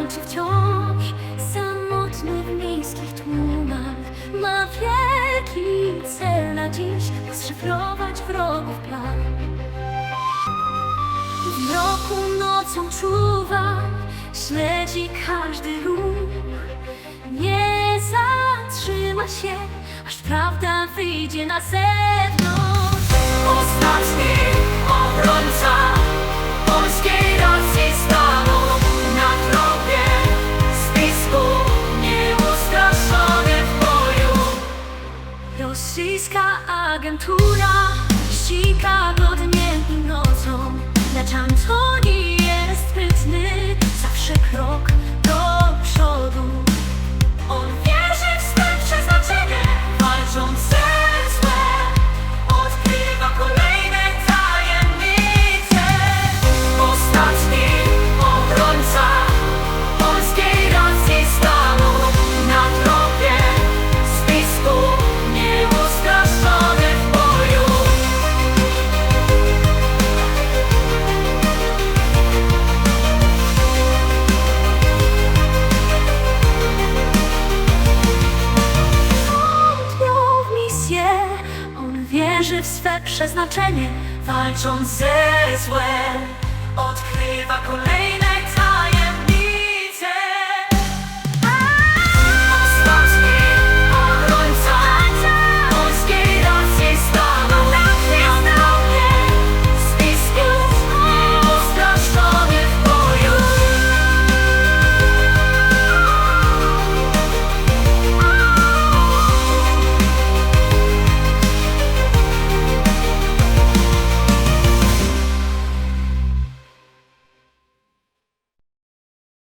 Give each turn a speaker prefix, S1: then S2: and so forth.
S1: walczy wciąż. Samotny w miejskich tłumach Ma wielki cel na dziś Rozszyfrować wrogów plan. W mroku nocą czuwa Śledzi każdy ruch. Nie zatrzyma się Aż prawda wyjdzie na zewnątrz. Ostatni Rosyjska agentura ściga go wierzy w swe przeznaczenie Walcząc ze złem Odkrywa kolejne